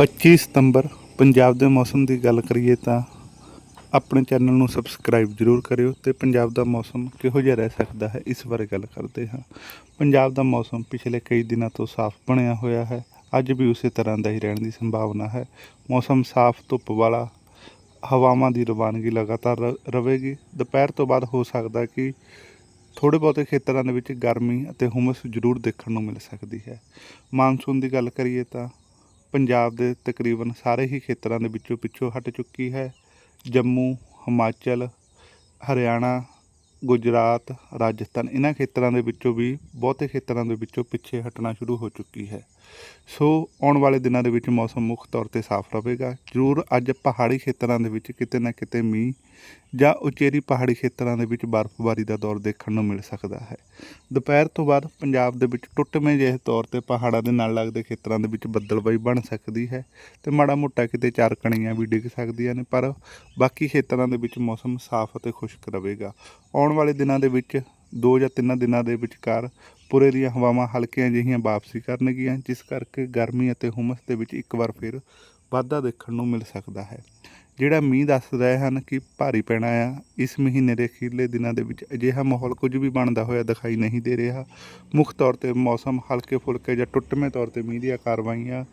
25 ਸਤੰਬਰ ਪੰਜਾਬ ਦੇ ਮੌਸਮ ਦੀ ਗੱਲ ਕਰੀਏ ਤਾਂ ਆਪਣੇ ਚੈਨਲ ਨੂੰ ਸਬਸਕ੍ਰਾਈਬ ਜ਼ਰੂਰ ਕਰਿਓ ਤੇ ਪੰਜਾਬ ਦਾ ਮੌਸਮ ਕਿਹੋ ਜਿਹਾ ਰਹਿ ਸਕਦਾ ਹੈ ਇਸ ਬਾਰੇ ਗੱਲ ਕਰਦੇ ਹਾਂ। ਪੰਜਾਬ ਦਾ ਮੌਸਮ ਪਿਛਲੇ ਕਈ ਦਿਨਾਂ ਤੋਂ ਸਾਫ਼ ਬਣਿਆ ਹੋਇਆ ਹੈ। ਅੱਜ ਵੀ ਉਸੇ ਤਰ੍ਹਾਂ ਦਾ ਹੀ ਰਹਿਣ ਦੀ ਸੰਭਾਵਨਾ ਹੈ। ਮੌਸਮ ਸਾਫ਼, ਧੁੱਪ ਵਾਲਾ, ਹਵਾਵਾਂ ਦੀ ਰਵਾਨਗੀ ਲਗਾਤਾਰ ਰ- ਰਹੇਗੀ ਦੁਪਹਿਰ ਤੋਂ ਬਾਅਦ ਹੋ ਸਕਦਾ ਕਿ ਥੋੜੇ ਬਹੁਤੇ ਖੇਤਰਾਂ ਦੇ ਵਿੱਚ ਗਰਮੀ ਅਤੇ ਹੁਮਸ ਜ਼ਰੂਰ ਦੇਖਣ ਨੂੰ ਮਿਲ ਸਕਦੀ ਹੈ। ਮਾਨਸੂਨ ਦੀ ਗੱਲ ਕਰੀਏ ਤਾਂ ਪੰਜਾਬ ਦੇ ਤਕਰੀਬਨ ਸਾਰੇ ਹੀ ਖੇਤਰਾਂ ਦੇ ਵਿੱਚੋਂ ਪਿੱਛੋਂ ਹਟ ਚੁੱਕੀ ਹੈ। ਜੰਮੂ, ਹਿਮਾਚਲ, ਹਰਿਆਣਾ ਗੁਜਰਾਤ, ਰਾਜਸਥਾਨ, ਇਹਨਾਂ ਖੇਤਰਾਂ ਦੇ ਵਿੱਚੋਂ ਵੀ ਬਹੁਤੇ ਖੇਤਰਾਂ ਦੇ ਵਿੱਚੋਂ ਪਿੱਛੇ ਹਟਣਾ ਸ਼ੁਰੂ ਹੋ ਚੁੱਕੀ ਹੈ। ਸੋ ਆਉਣ ਵਾਲੇ ਦਿਨਾਂ ਦੇ ਵਿੱਚ ਮੌਸਮ ਮੁੱਖ ਤੌਰ ਤੇ ਸਾਫ਼ ਰਹੇਗਾ। ਜ਼ਰੂਰ ਅੱਜ ਪਹਾੜੀ ਖੇਤਰਾਂ ਦੇ ਵਿੱਚ ਕਿਤੇ ਨਾ ਕਿਤੇ ਮੀਂਹ ਜਾਂ ਉਚੇਰੀ ਪਹਾੜੀ ਖੇਤਰਾਂ ਦੇ ਵਿੱਚ ਬਰਫ਼ਬਾਰੀ ਦਾ ਦੌਰ ਦੇਖਣ ਨੂੰ ਮਿਲ ਸਕਦਾ ਹੈ। ਦੁਪਹਿਰ ਤੋਂ ਬਾਅਦ ਪੰਜਾਬ ਦੇ ਵਿੱਚ ਟੁੱਟਵੇਂ ਜਿਹੇ ਤੌਰ ਤੇ ਪਹਾੜਾਂ ਦੇ ਨਾਲ ਲੱਗਦੇ ਖੇਤਰਾਂ ਦੇ ਵਿੱਚ ਬੱਦਲਬਾਈ ਬਣ ਸਕਦੀ ਹੈ ਤੇ ਮਾੜਾ ਮੋਟਾ ਕਿਤੇ ਚਾਰ ਕਣੀਆਂ ਵੀ ਡਿੱਗ ਸਕਦੀਆਂ ਨੇ, ਪਰ ਬਾਕੀ ਖੇਤਰਾਂ ਦੇ ਵਿੱਚ ਮੌਸਮ ਸਾਫ਼ ਅਤੇ ਖੁਸ਼ਕ ਰਹੇਗਾ। ਆਉਣ ਆਉਣ ਵਾਲੇ ਦਿਨਾਂ ਦੇ ਵਿੱਚ, ਦੋ ਜਾਂ ਤਿੰਨ ਦਿਨਾਂ ਦੇ ਵਿਚਕਾਰ ਪੁਰੇ ਦੀਆਂ ਹਵਾਵਾਂ ਹਲਕੀਆਂ ਜਿਹੀਆਂ ਵਾਪਸੀ ਕਰਨਗੀਆਂ, ਜਿਸ ਕਰਕੇ ਗਰਮੀ ਅਤੇ ਹੁਮਸ ਦੇ ਵਿੱਚ ਇੱਕ ਵਾਰ ਫਿਰ ਵਾਧਾ ਦੇਖਣ ਨੂੰ ਮਿਲ ਸਕਦਾ ਹੈ। ਜਿਹੜਾ ਮੀਂਹ ਦੱਸ ਰਹੇ ਹਨ ਕਿ ਭਾਰੀ ਪੈਣਾ ਆ, ਇਸ ਮਹੀਨੇ ਦੇ ਅਖੀਰਲੇ ਦਿਨਾਂ ਦੇ ਵਿੱਚ ਅਜਿਹਾ ਮਾਹੌਲ ਕੁਝ ਵੀ ਬਣਦਾ ਹੋਇਆ ਦਿਖਾਈ ਨਹੀਂ ਦੇ ਰਿਹਾ। ਮੁੱਖ ਤੌਰ ਤੇ ਮੌਸਮ ਹਲਕੇ ਫੁਲਕੇ ਜਾਂ ਟੁੱਟਵੇਂ ਤੌਰ ਤੇ ਮੀਂਹ ਦੀਆਂ ਕਾਰਵਾਈਆਂ